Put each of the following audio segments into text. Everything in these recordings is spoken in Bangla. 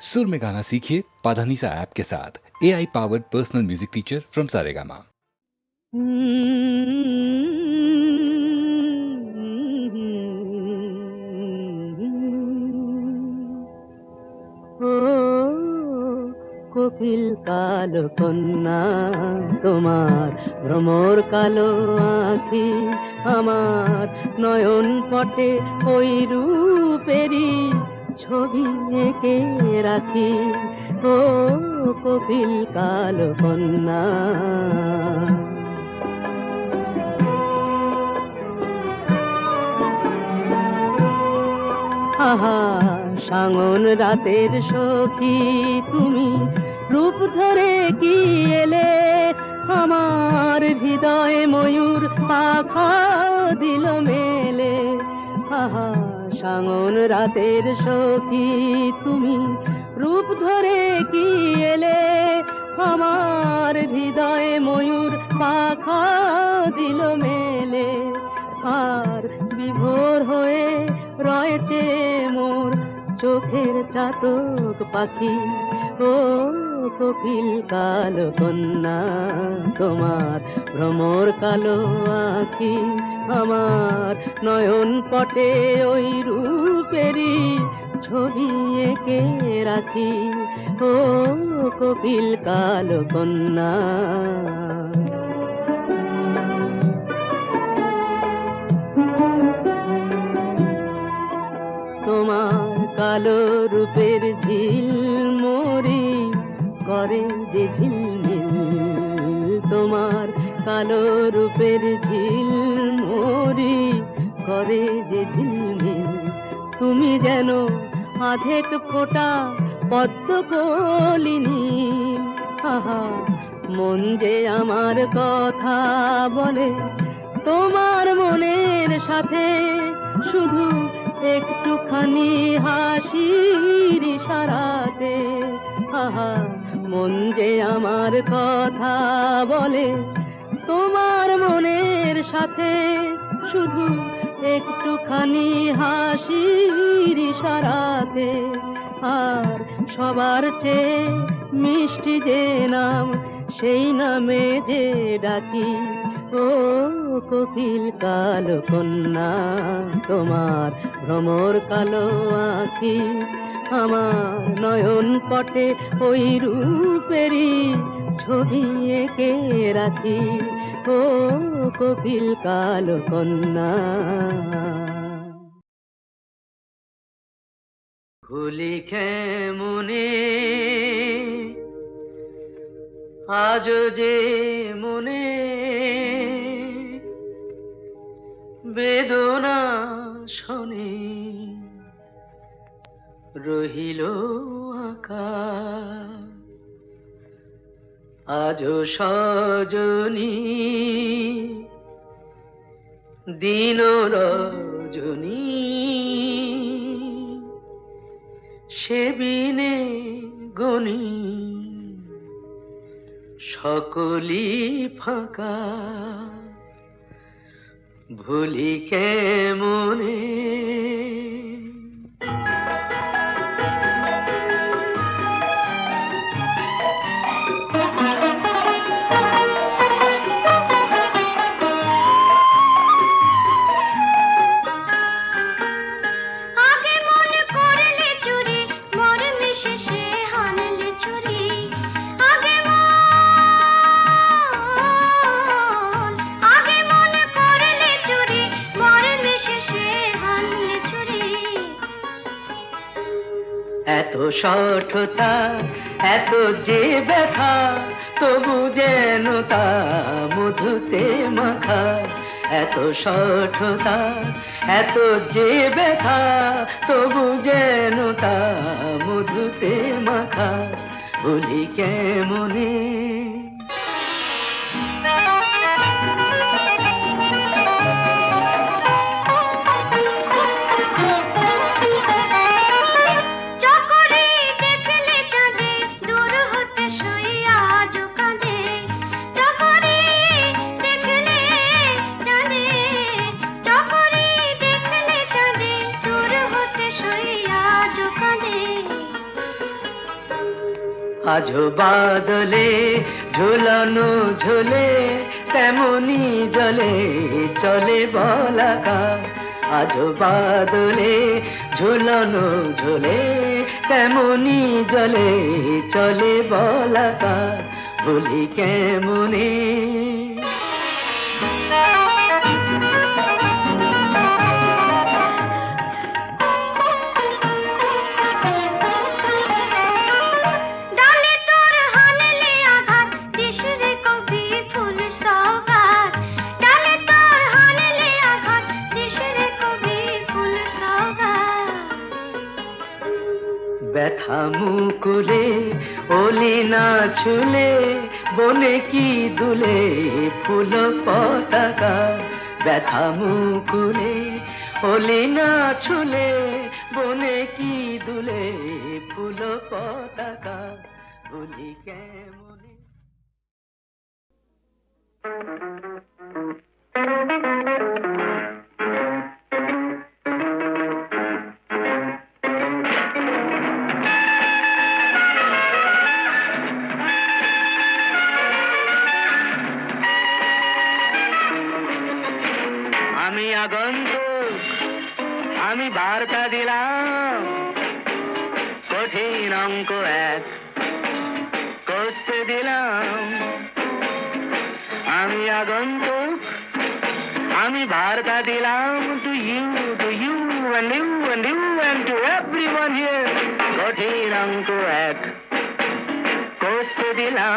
सुर में गाना सीखिए पाधानीसा ऐप के साथ A I powered personal music teacher from Saregama ও কোকিল কালো কন্যা তোমার ভ্রমর কালো আঁখি আমার নয়ন পটে ওই রূপেরই ছবি এঁকে রাখি, ও কোকিল কালো কন্যা। আহা, সাঙন রাতের সখী, তুমি রূপ ধরে কি এলে? আমার হৃদয় ময়ূর পাখা দিল মেলে। আহা সাঙন রাতের সখী তুমি, রূপ ধরে কি এলে? আমার হৃদয়ে ময়ূর পাখা দিল মেলে। আর বিভোর হয়ে রয়েছে মোর চোখের চাতক পাখি। ও কোকিল কালো কন্যা, তোমার ভ্রমর কালো আখি আমার নয়ন পটে ওই রূপেরই ছবি এঁকে রাখি। ও কোকিল কালো কন্যা। তোমার কালো রূপের ঝিল করে যে ঝিলমিল, তোমার কালো রূপের ঝিল মরি করে যে ঝিলমিল, তুমি যেন আধেক ফোটা পদ্ম আহা, মন যে আমার কথা বলে, তোমার মনের সাথে শুধু একটুখানি হাসির ইশারাতে। আহা মন যে আমার কথা বলে, তোমার মনের সাথে শুধু একটুখানি হাসির ইশারাতে, আর সবার চেয়ে মিষ্টি যে নাম, সেই নামে যে ডাকি, ও কোকিল কালো কন্যা, তোমার ভ্রমর কালো আঁখি আমার নয়ন পটে ওই রূপেরই ছবি এঁকে রাখি। ও কোকিল কালো কন্যা। ভুলি মনে আজ যে মনে বেদনা শোনে। রহিল আজ সজনী দিন রজনী সেবিনে গণী সকলি ফাঁকা। ভুলি কেমনে আগে সঠতা এত যে ব্যথা, তবু যেন তা মধুতে মাখা। এত ষঠতা, এত যে ব্যথা, তবু যেন তা মধুতে মাখা। বলি কেমনে আজো বাদলে ঝুলানো ঝুলে, তেমনি জলে চলে বলাকা। আজো বাদলে ঝুলানো ঝুলে, তেমনি জলে চলে বলাকা। বলি কেমনে না ছুলে, বনে কি দুলে, ফুল পতাকা ব্যথা মুকুলে। হলে না ছুলে, বনে কি দুলে, ফুল পতাকা। বলি কেমনে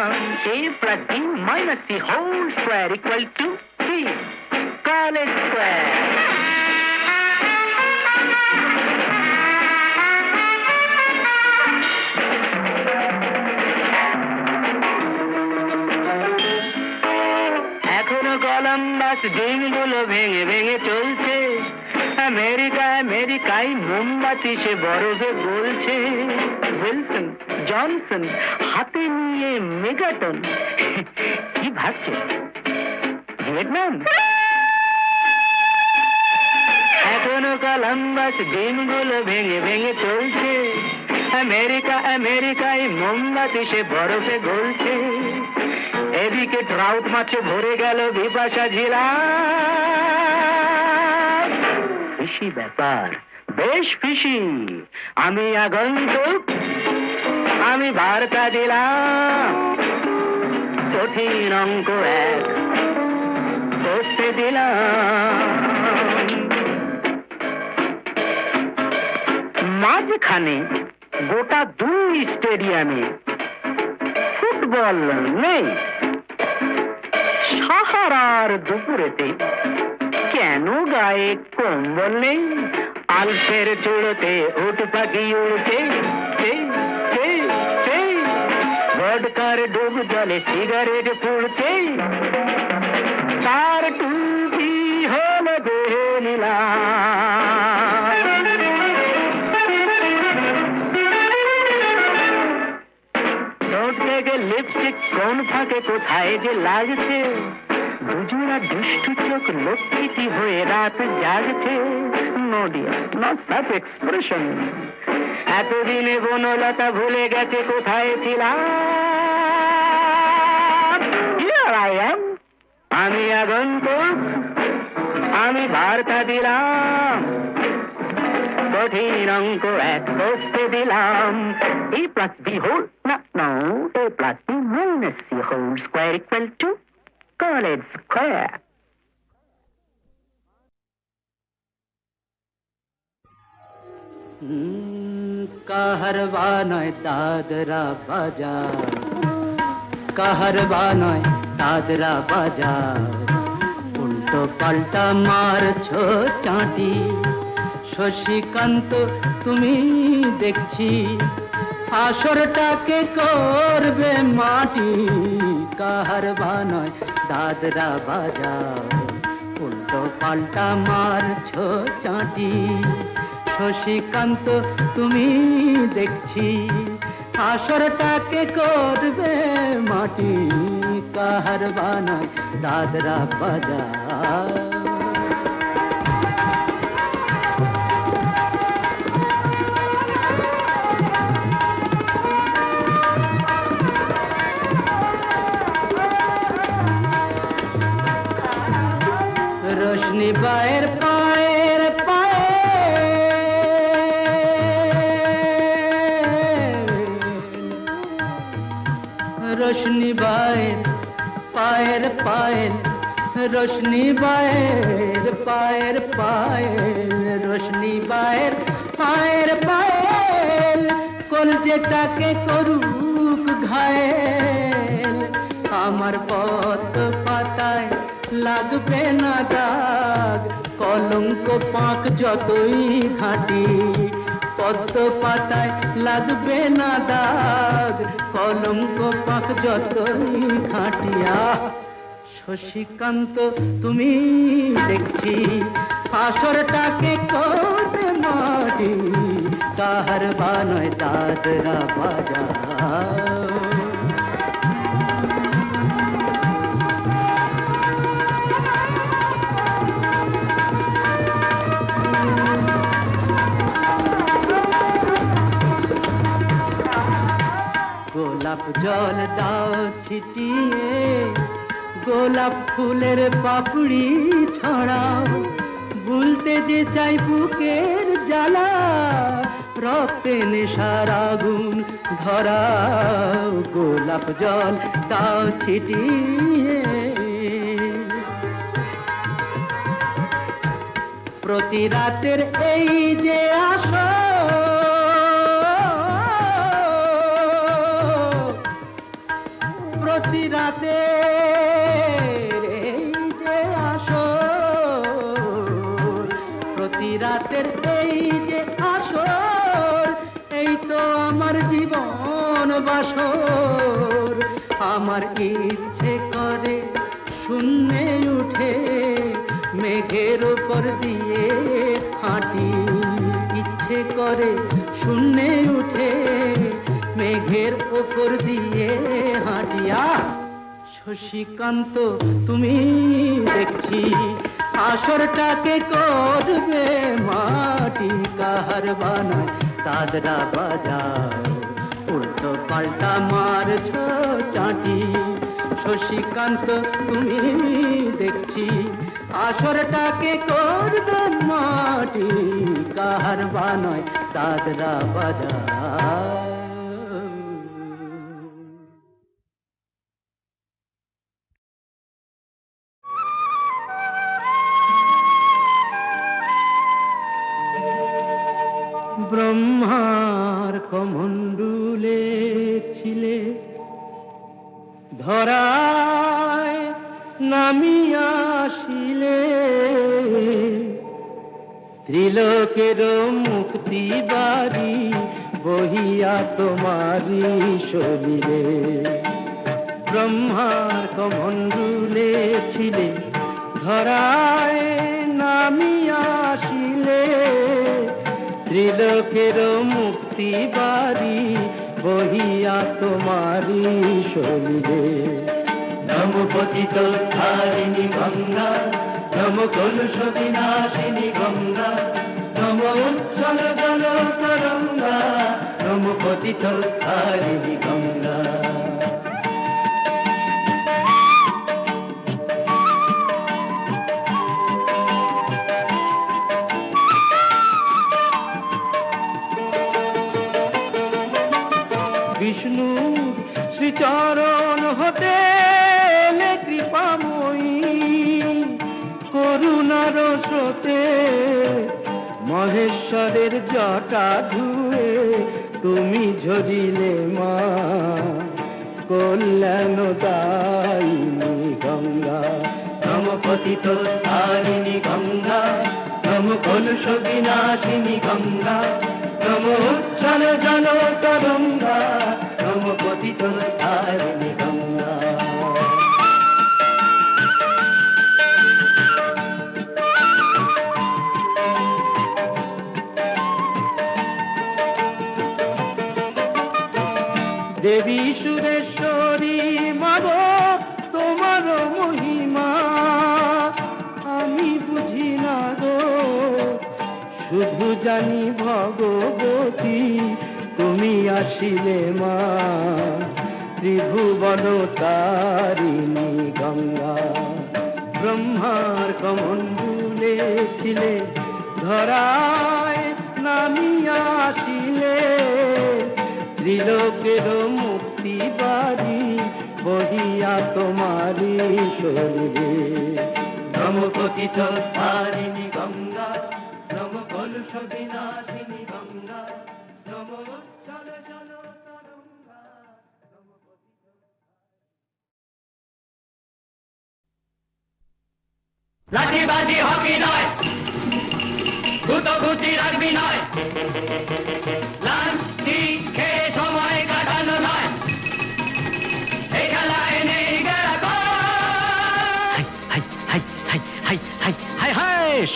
দিলাম a plus b minus c whole square equal to c college square. এখনও কলম্বাস ডিমগুলো ভেঙে ভেঙে চলছে। আমেরিকা, আমেরিকায় মোমবাতি সে বরফে গলছে। উইলসন জনসন, হাতে নিয়ে মেগাটন। কি ভাবছে? ভিয়েতনাম এখনও কলম্বাস ডিমগুলো ভেঙে ভেঙে চলছে। আমেরিকা, আমেরিকায় মোমবাতি সে বরফে গলছে। এদিকে ট্রাউট মাছে ভরে গেল বিপাশা ঝিলা। ফিসি ব্যাপার, বেশ ফিসি আমি আগন্তুক আমি বার্তা দিলাম। কঠিন অঙ্ক এক। কষতে দিলাম। মাঝখানে গোটা দুই স্টেডিয়ামে ফুটবল নেই। সাহারার দুপুরেতে কেন গায়ে কম্বল নেই? আলফের চুড়োতে উঠ পাখি উড়ছে। ভোটকার ডুব জলে সিগারেট পুড়ছে? তার টুপি হলো দেহে থেকে লিপস্টিক কোন ফাঁকে কোথায় যে লাগছে? দুজোড়া দুষ্টু চোখ লক্ষ্মীটি হয়ে রাত জাগছে। নডিয়া নট সাফ এক্সপ্রেশন এতদিনে বনলতা ভুলে গেছে কোথায় ছিলাম? Here I am. আমি আগন্তুক আমি বার্তা দিলাম। কঠিন অঙ্ক এক বসতে দিলাম। এ প্লাস বি হোল না no A plus B minus C whole square equal to college square Kaharba নয় দাদরা বাজার কাহারবা নয় দাদরা বাজার উল্টো পাল্টা মারছো চাঁটি। শশীকান্ত, তুমি দেখছি, আসরটাকে করবে মাটি। কাহারবা নয় দাদরা বাজার উল্টো পাল্টা মারছো চাঁটি। শশিকান্ত তুমি দেখছি আসরটাকে করবে মাটি কাহার বানায় দাদরা বাজা রোশনি বায়ের পায়ের পায়েল রোশনি বায়ের পায়ের পায়েল রোশনি বায়ের পায়ের পায়েল কোন যেটাকে করুক ঘায়েল। আমার পথ পাতায় লাগবে না দাগ, কলঙ্ক পাক যতই ঘাঁটি। পদ্ম পাতায় লাগবে না দাগ। কলঙ্ক পাক যতই খাটিয়া, শশীকান্ত তুমি দেখছি আসরটাকে করতে মাটি কাহার বানয় দাদরা বাজা গোলাপ জল দাও ছিটিয়ে, গোলাপ ফুলের পাপড়ি ছড়াও। ভুলতে যে চাই বুকের জ্বালা, রক্তে নেশার আগুন ধরাও। গোলাপ জল দাও ছিটিয়ে। প্রতি রাতের এই যে আসো রাতের এই যে আসো প্রতি রাতের এই যে আসর, এই তো আমার জীবন বাসর। আমার ইচ্ছে করে শূন্যে উঠে মেঘের উপর দিয়ে হাঁটি। ইচ্ছে করে শূন্যে উঠে মেঘের ওপর দিয়ে হাঁটিয়া শশীকান্ত, তুমি দেখছি, আসরটাকে করবে মাটি, কাহার বানায় দাদরা বাজাও উল্টো পাল্টা মারছ চাটি, শশীকান্ত, তুমি দেখছি, আসরটাকে করবে মাটি, কাহার বানায় দাদরা বাজাও ব্রহ্মার কমণ্ডুলে ছিলে। ধরায় নামিয়া ত্রিলোকের মুক্তি বাড়ি বহিয়া তোমারি শরীরে। ব্রহ্মার কমণ্ডুলে ছিলে। ধরায় নামিয়া ত্রিলোকের মুক্তি বাড়ি, বহিয়া তোমারি শরীরে নম পতিত ধারিণী গঙ্গা নম কলুষ বিনাশিনী গঙ্গা, নম উচ্ছল জল তরঙ্গা নম পতিত ধারিণী গঙ্গা। মহেশ্বরের জটা ধুয়ে তুমি ঝরিলে মা। কল্যাণ দায়িনী গঙ্গা নম পতিত তারিণী গঙ্গা নম কলুষ বিনাশিনী গঙ্গা নম উচ্ছল জল তরঙ্গা নম পতিত তারিণী গঙ্গা। জানি ভগবতী, তুমি আসিলে মা। ত্রিভুবন তারিণী গঙ্গা। ব্রহ্মার কমণ্ডুলে ছিলে, ধরায় নামিয়া আসিলে। ত্রিলোকের মুক্তি বাড়ি বহিয়া তোমারি শরীরে। নম পতিত তারিণী লাঠিবাজি হকি নয়। গুতগুতি রাখবি নয়। লাঠি খেয়ে সময় কাটানো নয়। এই খেলায় নেই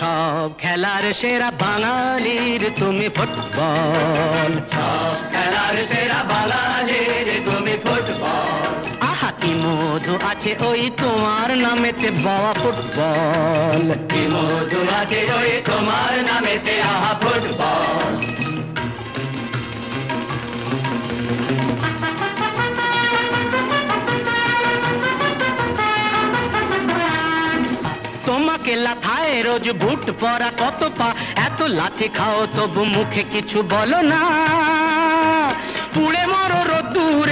সব খেলার সেরা বাঙালির তুমি ফুটবল। সব খেলার সেরা বাঙালির তুমি ফুটবল। কি মধু আছে ওই তোমার নামেতে বাবা ফুটবল? কি মধু আছে ওই তোমার নামেতে আহা ফুটবল। তোমাকে লাথায় রোজ বুট পরা কত পা? এত লাথি খাও তবু মুখে কিছু বলো না। পুড়ে মরো রোদ্দুরে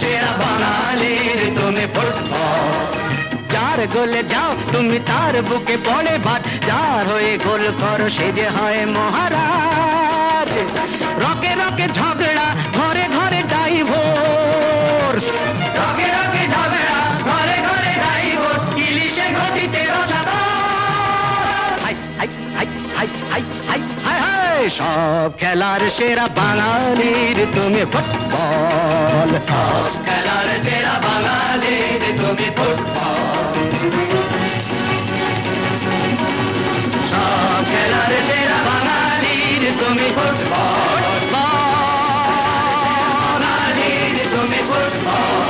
সেরা বাঙালির তুমি যার গোলে যাও, তুমি তার বুকে পড়ে ভাত যার হয়ে গোল করো, সে যে হয় মহারাজ। রকে রকে ঝগড়া, ঘরে ঘরে ডাইভোর্স রকে রকে ঝগড়া সব খেলার সেরা বাঙালির তুমি ফুটবল। সব খেলার সেরা বাঙালির তুমি ফুটবল। সব খেলার সেরা বাঙালির তুমি ফুটবল। তুমি ফুটবল।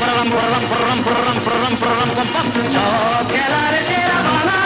পরম পরম পরম পরম পরম পরম সব খেলার সেরা বাঙালির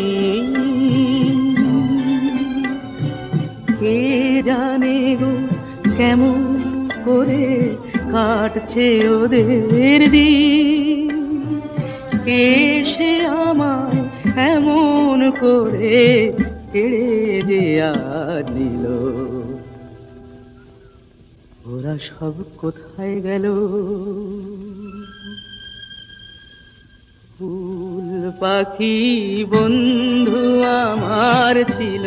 কাটছে ওদের দিন। কে সে আমায় এমন করে কেড়ে যে ওরা ওরা সব কোথায় গেল? ফুল পাখি বন্ধু আমার ছিল,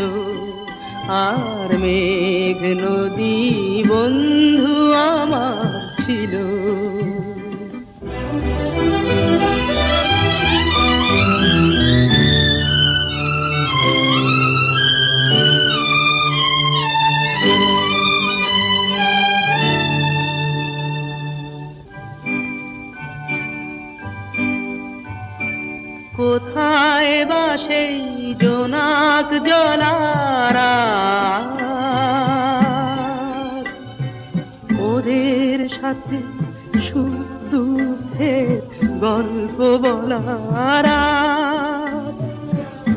আর মেঘ নদী বন্ধু আমার ছিল। কোথায় বা সেই জোনাক জলারা? গল্প বলারা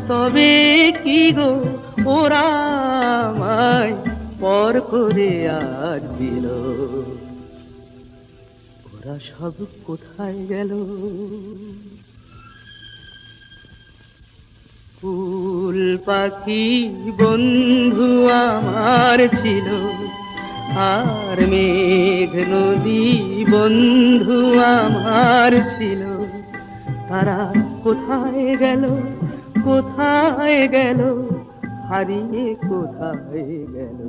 তবে কি গো, ওরা পর করে আর দিল? ওরা সব কোথায় গেল? ফুল পাখি বন্ধু আমার ছিল। আর মেঘ নদী বন্ধু আমার ছিল। তারা কোথায় গেল? কোথায় গেল? হারিয়ে কোথায় গেল?